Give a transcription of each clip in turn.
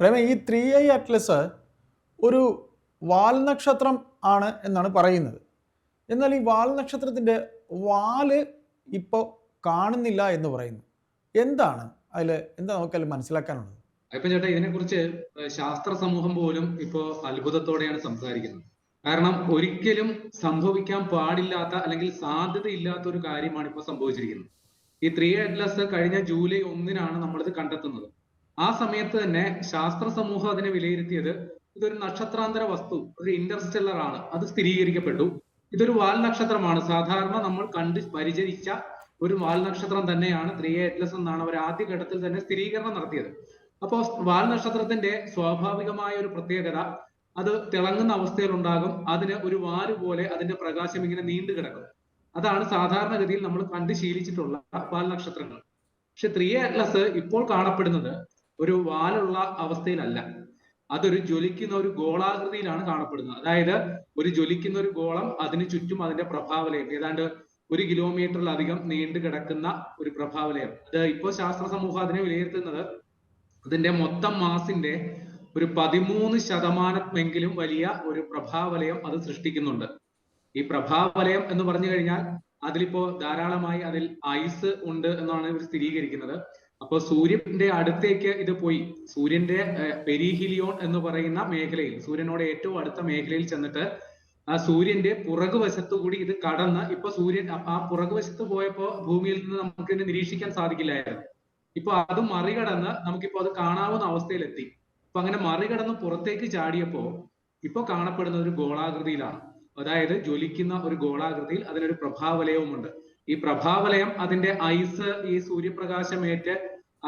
പ്രേമ ഈ three I Atlas ഒരു വാൽ നക്ഷത്രം ആണ് എന്നാണ് പറയുന്നത്. എന്നാൽ ഈ വാൽ നക്ഷത്രത്തിന്റെ വാൽ ഇപ്പോൾ കാണുന്നില്ല എന്ന് പറയുന്നു. എന്താണ്? അതിൽ എന്താ നമുക്കതിൽ മനസ്സിലാക്കാനുള്ളത്? ഇപ്പൊ ചേട്ടാ ഇതിനെക്കുറിച്ച് ശാസ്ത്ര സമൂഹം പോലും ഇപ്പോൾ അത്ഭുതത്തോടെയാണ് സംസാരിക്കുന്നത്. കാരണം ഒരിക്കലും സംഭവിക്കാൻ പാടില്ലാത്ത അല്ലെങ്കിൽ സാധ്യതയില്ലാത്ത ഒരു കാര്യമാണ് ഇപ്പോൾ സംഭവിച്ചിരിക്കുന്നത്. ഈ ത്രീ അറ്റ്ലസ് കഴിഞ്ഞ ജൂലൈ ഒന്നിനാണ് നമ്മളിത് കണ്ടെത്തുന്നത്. ആ സമയത്ത് തന്നെ ശാസ്ത്ര സമൂഹം അതിനെ വിലയിരുത്തിയത് ഇതൊരു നക്ഷത്രാന്തര വസ്തു ഒരു ഇന്റർസ്റ്റെല്ലർ ആണ്. അത് സ്ഥിരീകരിക്കപ്പെട്ടു. ഇതൊരു വാൽ നക്ഷത്രമാണ്. സാധാരണ നമ്മൾ കണ്ട് പരിചരിച്ച ഒരു വാൽ നക്ഷത്രം തന്നെയാണ് ത്രീ എറ്റ്ലസ് എന്നാണ് അവർ ആദ്യഘട്ടത്തിൽ തന്നെ സ്ഥിരീകരണം നടത്തിയത്. അപ്പോൾ വാൽ നക്ഷത്രത്തിന്റെ സ്വാഭാവികമായ ഒരു പ്രത്യേകത അത് തിളങ്ങുന്ന അവസ്ഥയിൽ ഉണ്ടാകും അതിന് ഒരു വാൽ പോലെ അതിന്റെ പ്രകാശം ഇങ്ങനെ നീണ്ടു കിടക്കും. അതാണ് സാധാരണഗതിയിൽ നമ്മൾ കണ്ട് ശീലിച്ചിട്ടുള്ള വാൽ നക്ഷത്രങ്ങൾ. പക്ഷെ ത്രീ അറ്റ്ലസ് ഇപ്പോൾ കാണപ്പെടുന്നത് ഒരു വാലുള്ള അവസ്ഥയിലല്ല. അതൊരു ജ്വലിക്കുന്ന ഒരു ഗോളാകൃതിയിലാണ് കാണപ്പെടുന്നത്. അതായത് ഒരു ജ്വലിക്കുന്ന ഒരു ഗോളം അതിന് ചുറ്റും അതിന്റെ പ്രഭാവലയം. ഏതാണ്ട് ഒരു കിലോമീറ്ററിലധികം നീണ്ടു കിടക്കുന്ന ഒരു പ്രഭാവലയം. അത് ഇപ്പോൾ ശാസ്ത്ര സമൂഹം അതിനെ വിലയിരുത്തുന്നത് അതിന്റെ മൊത്തം മാസിന്റെ ഒരു പതിമൂന്ന് ശതമാനമെങ്കിലും വലിയ ഒരു പ്രഭാവലയം അത് സൃഷ്ടിക്കുന്നുണ്ട്. ഈ പ്രഭാവലയം എന്ന് പറഞ്ഞു കഴിഞ്ഞാൽ അതിലിപ്പോ ധാരാളമായി അതിൽ ഐസ് ഉണ്ട് എന്നാണ് ഇവർ സ്ഥിരീകരിക്കുന്നത്. അപ്പൊ സൂര്യന്റെ അടുത്തേക്ക് ഇത് പോയി. സൂര്യന്റെ പെരിഹിലിയോൺ എന്ന് പറയുന്ന മേഖലയിൽ സൂര്യനോട് ഏറ്റവും അടുത്ത മേഖലയിൽ ചെന്നിട്ട് ആ സൂര്യന്റെ പുറകുവശത്തു കൂടി ഇത് കടന്ന് ഇപ്പൊ സൂര്യൻ ആ പുറകുവശത്ത് പോയപ്പോ ഭൂമിയിൽ നിന്ന് നമുക്ക് ഇതിനെ നിരീക്ഷിക്കാൻ സാധിക്കില്ലായിരുന്നു. ഇപ്പൊ അത് മറികടന്ന് നമുക്കിപ്പോ അത് കാണാവുന്ന അവസ്ഥയിലെത്തി. അപ്പൊ അങ്ങനെ മറികടന്ന് പുറത്തേക്ക് ചാടിയപ്പോ ഇപ്പൊ കാണപ്പെടുന്ന ഒരു ഗോളാകൃതിയിലാണ്. അതായത് ജ്വലിക്കുന്ന ഒരു ഗോളാകൃതിയിൽ അതിനൊരു പ്രഭാവലയവുമുണ്ട്. ഈ പ്രഭാവലയം അതിന്റെ ഐസ് ഈ സൂര്യപ്രകാശമേറ്റ്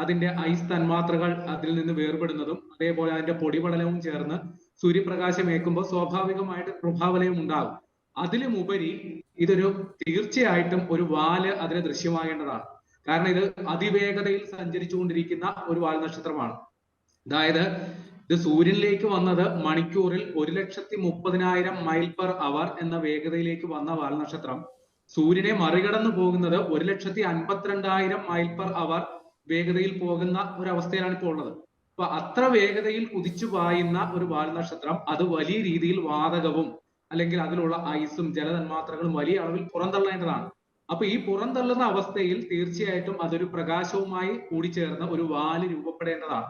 അതിന്റെ ഐസ് തന്മാത്രകൾ അതിൽ നിന്ന് വേർപെടുന്നതും അതേപോലെ അതിന്റെ പൊടിപടലവും ചേർന്ന് സൂര്യപ്രകാശം ഏൽക്കുമ്പോൾ സ്വാഭാവികമായിട്ട് പ്രഭാവലയം ഉണ്ടാകും. അതിലുമുപരി ഇതൊരു തീർച്ചയായിട്ടും ഒരു വാൽ അതിന് ദൃശ്യമാകേണ്ടതാണ്. കാരണം ഇത് അതിവേഗതയിൽ സഞ്ചരിച്ചുകൊണ്ടിരിക്കുന്ന ഒരു വാൽ നക്ഷത്രമാണ്. അതായത് ഇത് സൂര്യനിലേക്ക് വന്നത് മണിക്കൂറിൽ ഒരു ലക്ഷത്തി മുപ്പതിനായിരം മൈൽ പെർ അവർ എന്ന വേഗതയിലേക്ക് വന്ന വാൽ നക്ഷത്രം. സൂര്യനെ മറികടന്നു പോകുന്നത് ഒരു ലക്ഷത്തി അൻപത്തിരണ്ടായിരം മൈൽ പെർ അവർ വേഗതയിൽ പോകുന്ന ഒരു അവസ്ഥയിലാണ് ഇപ്പോൾ ഉള്ളത്. അപ്പൊ അത്ര വേഗതയിൽ കുതിച്ചു പായുന്ന ഒരു വാൽനക്ഷത്രം അത് വലിയ രീതിയിൽ വാതകവും അല്ലെങ്കിൽ അതിലുള്ള ഐസും ജലതന്മാത്രകളും വലിയ അളവിൽ പുറന്തള്ളേണ്ടതാണ്. അപ്പൊ ഈ പുറന്തള്ളുന്ന അവസ്ഥയിൽ തീർച്ചയായിട്ടും അതൊരു പ്രകാശവുമായി കൂടിച്ചേർന്ന ഒരു വാൽ രൂപപ്പെടേണ്ടതാണ്.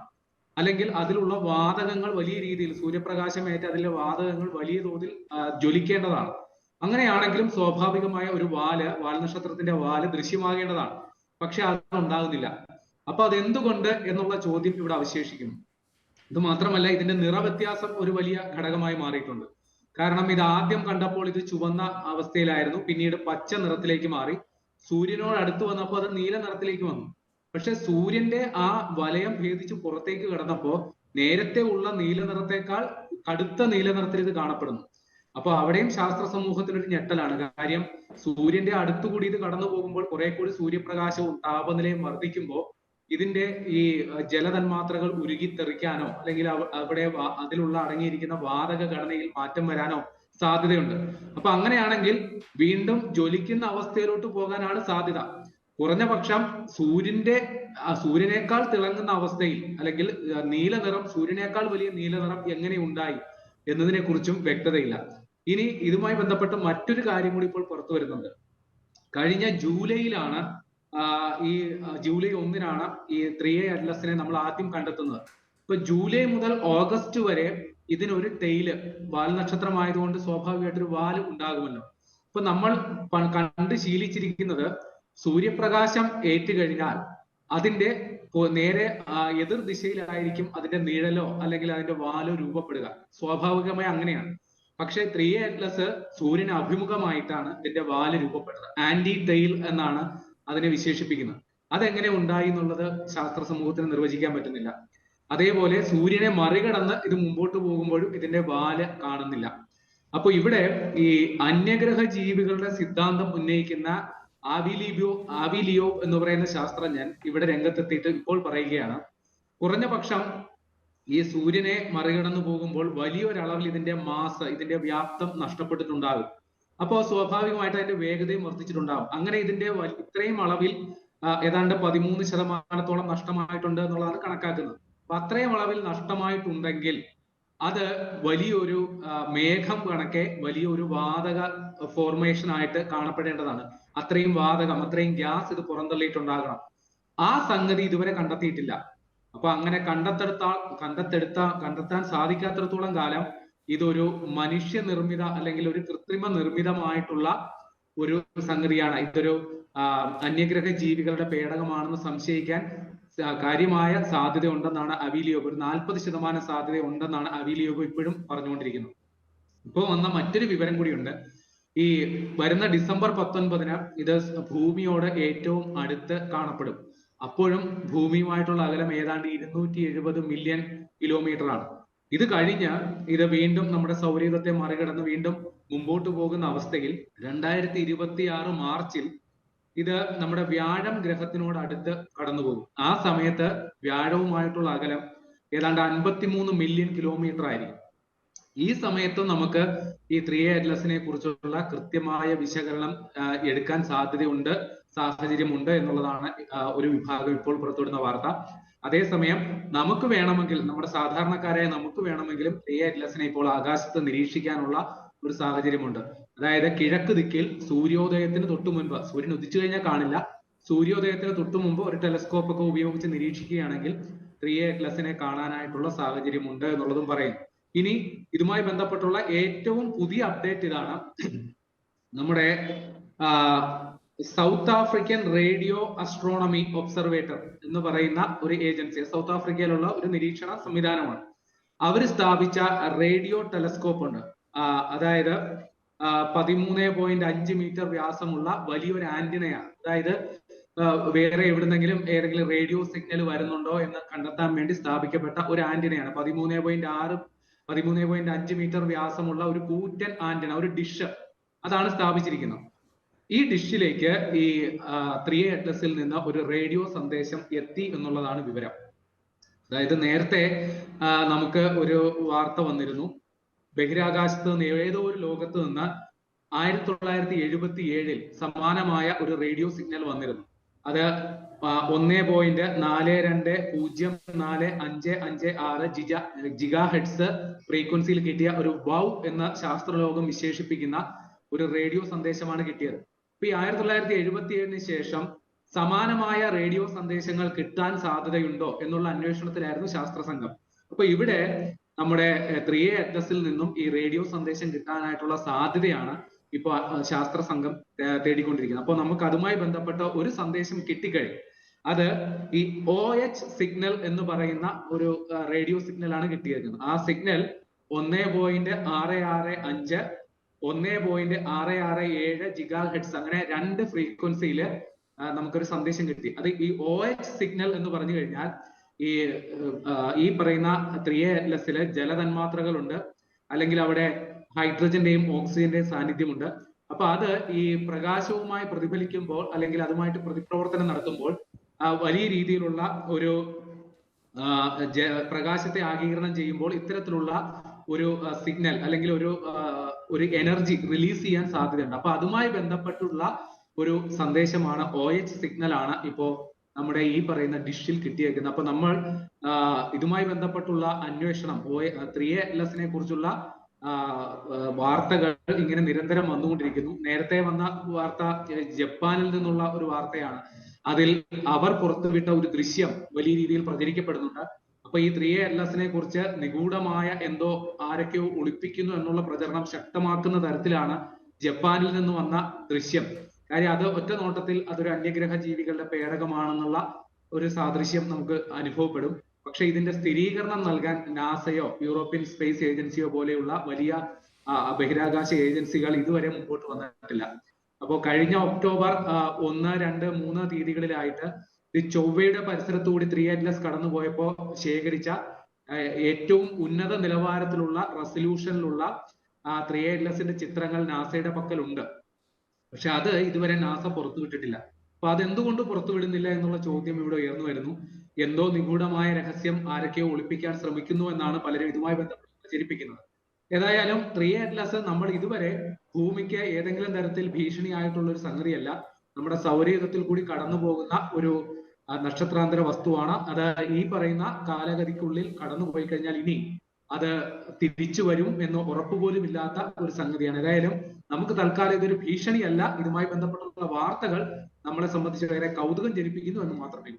അല്ലെങ്കിൽ അതിലുള്ള വാതകങ്ങൾ വലിയ രീതിയിൽ സൂര്യപ്രകാശമേറ്റ് അതിലെ വാതകങ്ങൾ വലിയ തോതിൽ ജ്വലിക്കേണ്ടതാണ്. അങ്ങനെയാണെങ്കിലും സ്വാഭാവികമായ ഒരു വാൽ വാൽനക്ഷത്രത്തിന്റെ വാൽ ദൃശ്യമാകേണ്ടതാണ്. പക്ഷെ അത് ഉണ്ടാകുന്നില്ല അപ്പൊ അതെന്തുകൊണ്ട് എന്നുള്ള ചോദ്യം ഇവിടെ അവശേഷിക്കുന്നു. ഇത് മാത്രമല്ല ഇതിന്റെ നിറവ്യത്യാസം ഒരു വലിയ ഘടകമായി മാറിയിട്ടുണ്ട്. കാരണം ഇത് ആദ്യം കണ്ടപ്പോൾ ഇത് ചുവന്ന അവസ്ഥയിലായിരുന്നു പിന്നീട് പച്ച നിറത്തിലേക്ക് മാറി. സൂര്യനോട് അടുത്ത് വന്നപ്പോൾ അത് നീല നിറത്തിലേക്ക് വന്നു. പക്ഷെ സൂര്യന്റെ ആ വലയം ഭേദിച്ച് പുറത്തേക്ക് കടന്നപ്പോ നേരത്തെ ഉള്ള നീല നിറത്തേക്കാൾ കടുത്ത നീല നിറത്തിൽ ഇത് കാണപ്പെടുന്നു. അപ്പൊ അവിടെയും ശാസ്ത്ര സമൂഹത്തിന് ഒരു ഞെട്ടലാണ്. കാര്യം സൂര്യന്റെ അടുത്തുകൂടി ഇത് കടന്നു പോകുമ്പോൾ കുറെ കൂടി സൂര്യപ്രകാശവും താപനിലയും വർദ്ധിക്കുമ്പോൾ ഇതിന്റെ ഈ ജലതന്മാത്രകൾ ഉരുകിത്തെറിക്കാനോ അല്ലെങ്കിൽ അവിടെ അതിലുള്ള അടങ്ങിയിരിക്കുന്ന വാതക ഘടനയിൽ മാറ്റം വരാനോ സാധ്യതയുണ്ട്. അപ്പൊ അങ്ങനെയാണെങ്കിൽ വീണ്ടും ജ്വലിക്കുന്ന അവസ്ഥയിലോട്ട് പോകാനാണ് സാധ്യത. കുറഞ്ഞ പക്ഷം സൂര്യന്റെ സൂര്യനേക്കാൾ തിളങ്ങുന്ന അവസ്ഥയിൽ അല്ലെങ്കിൽ നീല നിറം സൂര്യനേക്കാൾ വലിയ നീല നിറം എങ്ങനെ ഉണ്ടായി എന്നതിനെ കുറിച്ചും വ്യക്തതയില്ല. ഇനി ഇതുമായി ബന്ധപ്പെട്ട് മറ്റൊരു കാര്യം കൂടി ഇപ്പോൾ പുറത്തു വരുന്നുണ്ട്. കഴിഞ്ഞ ജൂലൈയിലാണ് ഈ ജൂലൈ ഒന്നിനാണ് ഈ ത്രീ എ അറ്റ്ലസിനെ നമ്മൾ ആദ്യം കണ്ടെത്തുന്നത്. ഇപ്പൊ ജൂലൈ മുതൽ ഓഗസ്റ്റ് വരെ ഇതിനൊരു ടെയിൽ വാൽ നക്ഷത്രമായതുകൊണ്ട് സ്വാഭാവികമായിട്ടൊരു വാൽ ഉണ്ടാകുമല്ലോ. ഇപ്പൊ നമ്മൾ കണ്ട് ശീലിച്ചിരിക്കുന്നത് സൂര്യപ്രകാശം ഏറ്റുകഴിഞ്ഞാൽ അതിന്റെ നേരെ എതിർ ദിശയിലായിരിക്കും അതിന്റെ നിഴലോ അല്ലെങ്കിൽ അതിന്റെ വാലോ രൂപപ്പെടുക. സ്വാഭാവികമായി അങ്ങനെയാണ്. പക്ഷെ ത്രീ അറ്റ്ലസ് സൂര്യന് അഭിമുഖമായിട്ടാണ് ഇതിന്റെ വാൽ രൂപപ്പെടുന്നത്. ആന്റി ടെയിൽ എന്നാണ് അതിനെ വിശേഷിപ്പിക്കുന്നത്. അതെങ്ങനെ ഉണ്ടായി എന്നുള്ളത് ശാസ്ത്ര സമൂഹത്തിന് നിർവചിക്കാൻ പറ്റുന്നില്ല. അതേപോലെ സൂര്യനെ മറികടന്ന് ഇത് മുമ്പോട്ട് പോകുമ്പോഴും ഇതിന്റെ വാൽ കാണുന്നില്ല. അപ്പൊ ഇവിടെ ഈ അന്യഗ്രഹ ജീവികളുടെ സിദ്ധാന്തം ഉന്നയിക്കുന്ന ആവിലിബിയോ ആവിലിയോ എന്ന് പറയുന്ന ശാസ്ത്രജ്ഞൻ ഇവിടെ രംഗത്തെത്തിയിട്ട് ഇപ്പോൾ പറയുകയാണ്. കുറഞ്ഞ പക്ഷം ഈ സൂര്യനെ മറികടന്നു പോകുമ്പോൾ വലിയൊരളവിൽ ഇതിന്റെ മാസ് ഇതിന്റെ വ്യാപ്തം നഷ്ടപ്പെട്ടിട്ടുണ്ടാകും. അപ്പോൾ സ്വാഭാവികമായിട്ട് അതിന്റെ വേഗതയും വർദ്ധിച്ചിട്ടുണ്ടാകും. അങ്ങനെ ഇതിന്റെ ഇത്രയും അളവിൽ ഏതാണ്ട് പതിമൂന്ന് ശതമാനത്തോളം നഷ്ടമായിട്ടുണ്ട് എന്നുള്ളതാണ് കണക്കാക്കുന്നത്. അപ്പൊ അത്രയും അളവിൽ നഷ്ടമായിട്ടുണ്ടെങ്കിൽ അത് വലിയൊരു മേഘം കണക്കെ വലിയൊരു വാതക ഫോർമേഷൻ ആയിട്ട് കാണപ്പെടേണ്ടതാണ്. അത്രയും വാതകം അത്രയും ഗ്യാസ് ഇത് പുറന്തള്ളിയിട്ടുണ്ടാകണം. ആ സംഗതി ഇതുവരെ കണ്ടെത്തിയിട്ടില്ല. അപ്പൊ അങ്ങനെ കണ്ടെത്തെടുത്ത കണ്ടെത്തെടുത്ത കണ്ടെത്താൻ സാധിക്കാത്തിടത്തോളം കാലം ഇതൊരു മനുഷ്യ നിർമ്മിത അല്ലെങ്കിൽ ഒരു കൃത്രിമ നിർമ്മിതമായിട്ടുള്ള ഒരു സംഗതിയാണ്. ഇതൊരു അന്യഗ്രഹ ജീവികളുടെ പേടകമാണെന്ന് സംശയിക്കാൻ കാര്യമായ സാധ്യത ഉണ്ടെന്നാണ് അവീലിയോബ് ഒരു നാൽപ്പത് ശതമാനം സാധ്യത ഉണ്ടെന്നാണ് അവീലിയോബ് ഇപ്പോഴും പറഞ്ഞുകൊണ്ടിരിക്കുന്നത് ഇപ്പോൾ വന്ന മറ്റൊരു വിവരം കൂടിയുണ്ട്. ഈ വരുന്ന ഡിസംബർ പത്തൊൻപതിന് ഇത് ഭൂമിയോട് ഏറ്റവും അടുത്ത് കാണപ്പെടും. അപ്പോഴും ഭൂമിയുമായിട്ടുള്ള അകലം ഏതാണ്ട് ഇരുന്നൂറ്റി എഴുപത് മില്യൺ കിലോമീറ്റർ ആണ്. ഇത് കഴിഞ്ഞ് ഇത് വീണ്ടും നമ്മുടെ സൗരയൂഥത്തെ മറികടന്ന് വീണ്ടും മുമ്പോട്ട് പോകുന്ന അവസ്ഥയിൽ രണ്ടായിരത്തി ഇരുപത്തി ആറ് മാർച്ചിൽ ഇത് നമ്മുടെ വ്യാഴം ഗ്രഹത്തിനോട് അടുത്ത് കടന്നുപോകും ആ സമയത്ത് വ്യാഴവുമായിട്ടുള്ള അകലം ഏതാണ്ട് അൻപത്തിമൂന്ന് മില്യൺ കിലോമീറ്റർ ആയിരിക്കും. ഈ സമയത്ത് നമുക്ക് ഈ ത്രീ അറ്റ്ലസിനെ കുറിച്ചുള്ള കൃത്യമായ വിശകലനം എടുക്കാൻ സാധ്യതയുണ്ട് സാഹചര്യമുണ്ട് എന്നുള്ളതാണ് ഒരു വിഭാഗം ഇപ്പോൾ പുറത്തുവിടുന്ന വാർത്ത. അതേസമയം നമുക്ക് വേണമെങ്കിൽ നമ്മുടെ സാധാരണക്കാരായ നമുക്ക് വേണമെങ്കിലും ത്രീ അറ്റ്ലസിനെ ഇപ്പോൾ ആകാശത്ത് നിരീക്ഷിക്കാനുള്ള ഒരു സാഹചര്യമുണ്ട്. അതായത് കിഴക്ക് ദിക്കിൽ സൂര്യോദയത്തിന് തൊട്ടു മുൻപ് സൂര്യൻ ഉദിച്ചു കഴിഞ്ഞാൽ കാണില്ല സൂര്യോദയത്തിന് തൊട്ടു മുമ്പ് ഒരു ടെലസ്കോപ്പ് ഒക്കെ ഉപയോഗിച്ച് നിരീക്ഷിക്കുകയാണെങ്കിൽ ത്രീ അറ്റ്ലസിനെ കാണാനായിട്ടുള്ള സാഹചര്യമുണ്ട് എന്നുള്ളതും പറയും. ഇനി ഇതുമായി ബന്ധപ്പെട്ടുള്ള ഏറ്റവും പുതിയ അപ്ഡേറ്റ് ഇതാണ് നമ്മുടെ south African radio astronomy observatory എന്ന് പറയുന്ന ഒരു ഏജൻസി സൗത്ത് ആഫ്രിക്കയിലുള്ള ഒരു നിരീക്ഷണ സംവിധാനമാണ്. അവർ സ്ഥാപിച്ച റേഡിയോ ടെലസ്കോപ്പ് ഉണ്ട്. അതായത് പതിമൂന്ന് പോയിന്റ് അഞ്ച് മീറ്റർ വ്യാസമുള്ള വലിയൊരു ആന്റിനയാണ്. അതായത് വേറെ എവിടുന്നെങ്കിലും ഏതെങ്കിലും റേഡിയോ സിഗ്നൽ വരുന്നുണ്ടോ എന്ന് കണ്ടെത്താൻ വേണ്ടി സ്ഥാപിക്കപ്പെട്ട ഒരു ആന്റിനയാണ്. പതിമൂന്ന് പോയിന്റ് ആറ് പതിമൂന്ന് പോയിന്റ് അഞ്ച് മീറ്റർ വ്യാസമുള്ള ഒരു കൂറ്റൻ ആന്റിന ഒരു ഡിഷ് അതാണ് സ്ഥാപിച്ചിരിക്കുന്നത്. ഈ ഡിഷിലേക്ക് ഈ ത്രീ അറ്റ്ലസിൽ നിന്ന് ഒരു റേഡിയോ സന്ദേശം എത്തി എന്നുള്ളതാണ് വിവരം. അതായത് നേരത്തെ നമുക്ക് ഒരു വാർത്ത വന്നിരുന്നു. ബഹിരാകാശത്ത് നിന്ന് ഏതോ ഒരു ലോകത്ത് നിന്ന് ആയിരത്തി തൊള്ളായിരത്തി എഴുപത്തി ഏഴിൽ സമാനമായ ഒരു റേഡിയോ സിഗ്നൽ വന്നിരുന്നു. അത് ഒന്ന് പോയിന്റ് നാല് രണ്ട് പൂജ്യം നാല് അഞ്ച് അഞ്ച് ആറ് ജിജ ജിഗാ ഹെഡ്സ് ഫ്രീക്വൻസിയിൽ കിട്ടിയ ഒരു വൗ എന്ന ശാസ്ത്രലോകം വിശേഷിപ്പിക്കുന്ന ഒരു റേഡിയോ സന്ദേശമാണ് കിട്ടിയത്. ഇപ്പൊ ഈ ആയിരത്തി തൊള്ളായിരത്തി എഴുപത്തി ഏഴിന് ശേഷം സമാനമായ റേഡിയോ സന്ദേശങ്ങൾ കിട്ടാൻ സാധ്യതയുണ്ടോ എന്നുള്ള അന്വേഷണത്തിലായിരുന്നു ശാസ്ത്ര സംഘം അപ്പൊ ഇവിടെ നമ്മുടെ ത്രീ എ അറ്റ്ലസിൽ നിന്നും ഈ റേഡിയോ സന്ദേശം കിട്ടാനായിട്ടുള്ള സാധ്യതയാണ് ഇപ്പൊ ശാസ്ത്ര സംഘം തേടിക്കൊണ്ടിരിക്കുന്നത് അപ്പൊ നമുക്ക് അതുമായി ബന്ധപ്പെട്ട ഒരു സന്ദേശം കിട്ടിക്കഴിഞ്ഞു. അത് ഈ ഒ എച്ച് സിഗ്നൽ എന്ന് പറയുന്ന ഒരു റേഡിയോ സിഗ്നൽ ആണ് കിട്ടിയിരിക്കുന്നത്. ആ സിഗ്നൽ ഒന്നേ പോയിന്റ് ആറ് ആറ് അഞ്ച് ഒന്നേ പോയിന്റ് ആറ് ആറ് ഏഴ് ജിഗാ ഹെഡ്സ് അങ്ങനെ രണ്ട് ഫ്രീക്വൻസിയിൽ നമുക്കൊരു സന്ദേശം കിട്ടി. അത് ഈ ഒ എച്ച് സിഗ്നൽ എന്ന് പറഞ്ഞു കഴിഞ്ഞാൽ ഈ ഈ പറയുന്ന ത്രീ എസിലെ ജലതന്മാത്രകളുണ്ട്. അല്ലെങ്കിൽ അവിടെ ഹൈഡ്രജന്റെയും ഓക്സിജന്റെയും സാന്നിധ്യമുണ്ട്. അപ്പൊ അത് ഈ പ്രകാശവുമായി പ്രതിഫലിക്കുമ്പോൾ അല്ലെങ്കിൽ അതുമായിട്ട് പ്രതിപ്രവർത്തനം നടത്തുമ്പോൾ വലിയ രീതിയിലുള്ള ഒരു പ്രകാശത്തെ ആഗീകരണം ചെയ്യുമ്പോൾ ഇത്തരത്തിലുള്ള ഒരു സിഗ്നൽ അല്ലെങ്കിൽ ഒരു ഒരു എനർജി റിലീസ് ചെയ്യാൻ സാധ്യതയുണ്ട്. അപ്പൊ അതുമായി ബന്ധപ്പെട്ടുള്ള ഒരു സന്ദേശമാണ് ഒ എച്ച് സിഗ്നൽ ആണ് ഇപ്പോ നമ്മുടെ ഈ പറയുന്ന ഡിഷിൽ കിട്ടിയേക്കുന്നത്. അപ്പൊ നമ്മൾ ഇതുമായി ബന്ധപ്പെട്ടുള്ള അന്വേഷണം ഒ ത്രീ ലെസിനെ കുറിച്ചുള്ള വാർത്തകൾ ഇങ്ങനെ നിരന്തരം വന്നുകൊണ്ടിരിക്കുന്നു. നേരത്തെ വന്ന വാർത്ത ജപ്പാനിൽ നിന്നുള്ള ഒരു വാർത്തയാണ്. അതിൽ അവർ പുറത്തുവിട്ട ഒരു ദൃശ്യം വലിയ രീതിയിൽ പ്രചരിക്കപ്പെടുന്നുണ്ട്. അപ്പൊ ഈ ത്രീ എല്ലിനെ കുറിച്ച് നിഗൂഢമായ എന്തോ ആരൊക്കെയോ ഒളിപ്പിക്കുന്നു എന്നുള്ള പ്രചരണം ശക്തമാക്കുന്ന തരത്തിലാണ് ജപ്പാനിൽ നിന്ന് വന്ന ദൃശ്യം. കാര്യം അത് ഒറ്റ നോട്ടത്തിൽ അതൊരു അന്യഗ്രഹ ജീവികളുടെ പേടകമാണെന്നുള്ള ഒരു സാദൃശ്യം നമുക്ക് അനുഭവപ്പെടും. പക്ഷെ ഇതിന്റെ സ്ഥിരീകരണം നൽകാൻ നാസയോ യൂറോപ്യൻ സ്പേസ് ഏജൻസിയോ പോലെയുള്ള വലിയ ബഹിരാകാശ ഏജൻസികൾ ഇതുവരെ മുമ്പോട്ട് വന്നിട്ടില്ല. അപ്പോൾ കഴിഞ്ഞ ഒക്ടോബർ ഒന്ന് രണ്ട് മൂന്ന് തീയതികളിലായിട്ട് ഈ ചൊവ്വയുടെ പരിസരത്തുകൂടി ത്രീ അറ്റ്ലസ് കടന്നുപോയപ്പോൾ ശേഖരിച്ച ഏറ്റവും ഉന്നത നിലവാരത്തിലുള്ള റെസൊല്യൂഷനിലുള്ള ത്രീ അറ്റ്ലസിന്റെ ചിത്രങ്ങൾ നാസയുടെ പക്കലുണ്ട്. പക്ഷെ അത് ഇതുവരെ നാസ പുറത്തുവിട്ടിട്ടില്ല അപ്പൊ അതെന്തുകൊണ്ട് പുറത്തുവിടുന്നില്ല എന്നുള്ള ചോദ്യം ഇവിടെ ഉയർന്നു വരുന്നു. എന്തോ നിഗൂഢമായ രഹസ്യം ആരൊക്കെയോ ഒളിപ്പിക്കാൻ ശ്രമിക്കുന്നു എന്നാണ് പലരും ഇതുമായി ബന്ധപ്പെട്ട് പ്രചരിപ്പിക്കുന്നത്. ഏതായാലും ത്രീ അറ്റ്ലസ് നമ്മൾ ഇതുവരെ ഭൂമിക്ക് ഏതെങ്കിലും തരത്തിൽ ഭീഷണിയായിട്ടുള്ള ഒരു സംഗതിയല്ല. നമ്മുടെ സൗരയുഗത്തിൽ കൂടി കടന്നു പോകുന്ന ഒരു നക്ഷത്രാന്തര വസ്തുവാണ്. അത് ഈ പറയുന്ന കാലഗതിക്കുള്ളിൽ കടന്നു പോയി കഴിഞ്ഞാൽ ഇനി അത് തിരിച്ചു വരും എന്ന് ഉറപ്പുപോലും ഇല്ലാത്ത ഒരു സംഗതിയാണ്. ഏതായാലും നമുക്ക് തൽക്കാലം ഇതൊരു ഭീഷണിയല്ല. ഇതുമായി ബന്ധപ്പെട്ടുള്ള വാർത്തകൾ നമ്മളെ സംബന്ധിച്ച് വളരെ കൗതുകം ജനിപ്പിക്കുന്നു എന്ന് മാത്രമേ